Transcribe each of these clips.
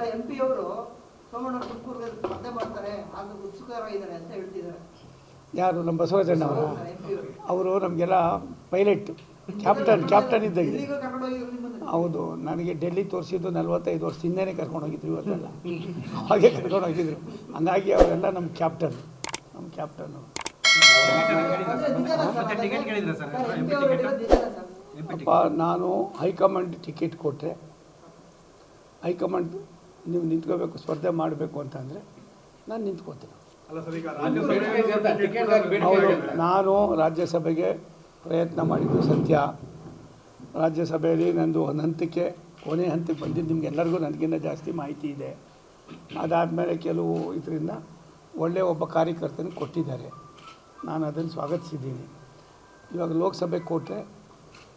Sir M P ಅವರು ಸೋಮಣ್ಣ ತುಮಕೂರು ಸ್ಪರ್ಧೆ ಮಾಡ್ತಾರೆ. ಅದು ಉತ್ಸುಕರ ಇದ್ದಾರೆ ಅಂತ ಹೇಳ್ತಿದ್ದಾರೆ. ಯಾರು? ನಮ್ಮ ಬಸವರಾಜಣ್ಣ ಅವರು. ಅವರು. ನಮಗೆಲ್ಲ ಪೈಲಟ್ ಕ್ಯಾಪ್ಟನ್ ಕ್ಯಾಪ್ಟನ್ ಇದ್ದಂಗೆ. ಹೌದು ನನಗೆ ಡೆಲ್ಲಿ ತೋರಿಸಿದ್ದು ನಲ್ವತ್ತೈದು ವರ್ಷ ಹಿಂದೆನೇ ಕರ್ಕೊಂಡೋಗಿದ್ರು ಇವತ್ತೆಲ್ಲ. ಹಾಗೆ ಕರ್ಕೊಂಡೋಗಿದ್ರು ಹಂಗಾಗಿ ಅವರೆಲ್ಲ ನಮ್ಮ ಕ್ಯಾಪ್ಟನ್ ನಮ್ಮ ಕ್ಯಾಪ್ಟನ್ ಅಪ್ಪ ನಾನು ಹೈಕಮಾಂಡ್ ಟಿಕೆಟ್ ಕೊಟ್ಟರೆ ಹೈಕಮಾಂಡ್ ನೀವು ನಿಂತ್ಕೋಬೇಕು ಸ್ಪರ್ಧೆ ಮಾಡಬೇಕು ಅಂತಂದರೆ ನಾನು ನಿಂತ್ಕೋತೀನಿ. ನಾನು ರಾಜ್ಯಸಭೆಗೆ ಪ್ರಯತ್ನ ಮಾಡಿದ್ದು ಸತ್ಯ. ರಾಜ್ಯಸಭೆಯಲ್ಲಿ ನಂದು ಒಂದು ಹಂತಕ್ಕೆ ಕೊನೆ ಹಂತಕ್ಕೆ ಬಂದಿದ್ದು ನಿಮಗೆಲ್ಲರಿಗೂ ನನಗಿಂತ ಜಾಸ್ತಿ ಮಾಹಿತಿ ಇದೆ. ಅದಾದಮೇಲೆ ಕೆಲವು ಇದರಿಂದ ಒಳ್ಳೆಯ ಒಬ್ಬ ಕಾರ್ಯಕರ್ತನಿಗೆ ಕೊಟ್ಟಿದ್ದಾರೆ. ನಾನು ಅದನ್ನು ಸ್ವಾಗತಿಸಿದ್ದೀನಿ. ಇವಾಗ ಲೋಕಸಭೆ ಕೊಟ್ಟರೆ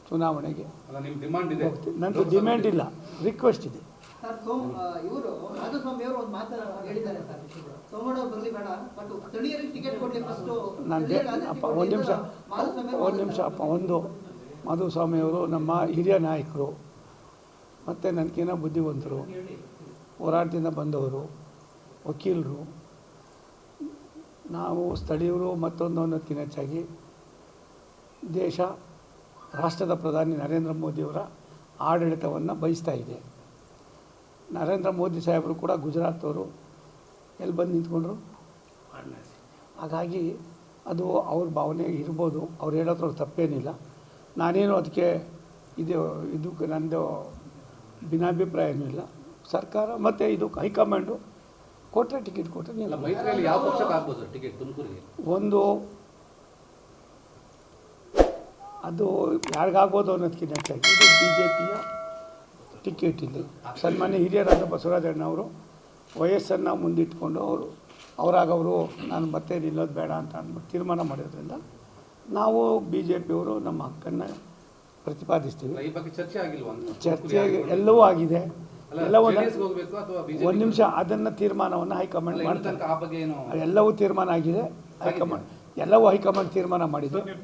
ಚುನಾವಣೆಗೆ ಅಲ್ಲ ನಿಮ್ಮ ಡಿಮಾಂಡ್ ಇದೆ. ಹೋಗ್ತೀನಿ. ನಂದು ಡಿಮ್ಯಾಂಡ್ ಇಲ್ಲ. ರಿಕ್ವೆಸ್ಟ್ ಇದೆ. ಸರ್ ಸೋಮ್ ಇವರು ಮಾಧುಸ್ವಾಮಿ ಅವರು ಒಂದು ಮಾತು ಹೇಳಿದ್ದಾರೆ ಸರ್. ಸೋಮಣ್ಣ ಅವ್ರು ಬರಲಿ ಬೇಡ ಬಟ್ ಸ್ಥಳೀಯರಿಗೆ ಟಿಕೆಟ್ ಕೊಡಲಿ ಫಸ್ಟ್ ನಾನು ಅಪ್ಪ ಒಂದು ನಿಮಿಷ. ಒಂದು ನಿಮಿಷ ಅಪ್ಪ ಒಂದು. ಮಾಧುಸ್ವಾಮಿ ಅವರು ನಮ್ಮ ಹಿರಿಯ ನಾಯಕರು. ಮತ್ತು ನನಗಿನ್ನ ಬುದ್ಧಿವಂತರು. ಹೋರಾಟದಿಂದ ಬಂದವರು ವಕೀಲರು. ನಾವು ಸ್ಥಳೀಯರು ಮತ್ತೊಂದು ಅನ್ನೋದಕ್ಕಿಂತ ಹೆಚ್ಚಾಗಿ ದೇಶ ರಾಷ್ಟ್ರದ ಪ್ರಧಾನಿ ನರೇಂದ್ರ ಮೋದಿಯವರ ಆಡಳಿತವನ್ನು ಬಯಸ್ತಾ ಇದೆ. ನರೇಂದ್ರ ಮೋದಿ ಸಾಹೇಬರು ಕೂಡ ಗುಜರಾತವರು ಎಲ್ಲಿ ಬಂದು ನಿಂತ್ಕೊಂಡ್ರು? ಹಾಗಾಗಿ ಅದು ಅವ್ರ ಭಾವನೆ ಇರ್ಬೋದು. ಅವ್ರು ಹೇಳೋದ್ರಲ್ಲಿ ತಪ್ಪೇನಿಲ್ಲ. ನಾನೇನು ಅದಕ್ಕೆ ಇದು ಇದು ನಂದು ಭಿನ್ನಾಭಿಪ್ರಾಯನೂ ಇಲ್ಲ. ಸರ್ಕಾರ ಮತ್ತು ಇದು ಹೈಕಮಾಂಡು ಕೊಟ್ಟರೆ ಟಿಕೆಟ್ ಕೊಟ್ಟರೆ ನಿಲ್ಲ ನೀವು ಮೈತ್ರಿಯಲ್ಲಿ ಯಾವ ಪಕ್ಷಕ್ಕೆ ಆಗ್ಬೋದು ಟಿಕೆಟ್ ತುಮಕೂರಿಗೆ? ಒಂದು ಅದು ಯಾರಿಗಾಗ್ಬೋದು ಅನ್ನೋದಕ್ಕಿಂತ ಹೆಚ್ಚಾಗಿ. ಇದು ಬಿ ಜೆ ಪಿಯ ಟಿಕೆಟ್ ಸನ್ಮಾನಿ ಸನ್ಮಾನ್ಯ ಹಿರಿಯರಾದ ಬಸವರಾಜಣ್ಣವರು ವಯಸ್ಸನ್ನು ಮುಂದಿಟ್ಕೊಂಡು ಅವರು ಅವರಾಗವರು ನಾನು ಮತ್ತೆ ನಿಲ್ಲೋದು ಬೇಡ ಅಂತ ಅಂದ್ಬಿಟ್ಟು ತೀರ್ಮಾನ ಮಾಡಿದ್ರಿಂದ ನಾವು ಬಿ ಜೆ ಪಿಯವರು ನಮ್ಮ ಹಕ್ಕನ್ನು ಪ್ರತಿಪಾದಿಸ್ತೀವಿ. ಚರ್ಚೆ ಎಲ್ಲವೂ ಆಗಿದೆ. ಎಲ್ಲವೂ ಒಂದು ನಿಮಿಷ ಅದನ್ನು ತೀರ್ಮಾನವನ್ನು ಹೈಕಮಾಂಡ್ ಮಾಡ್ತಾರೆ. ಎಲ್ಲವೂ ತೀರ್ಮಾನ ಆಗಿದೆ. ಹೈಕಮಾಂಡ್ ಎಲ್ಲವೂ ಹೈಕಮಾಂಡ್ ತೀರ್ಮಾನ ಮಾಡಿದ್ದು.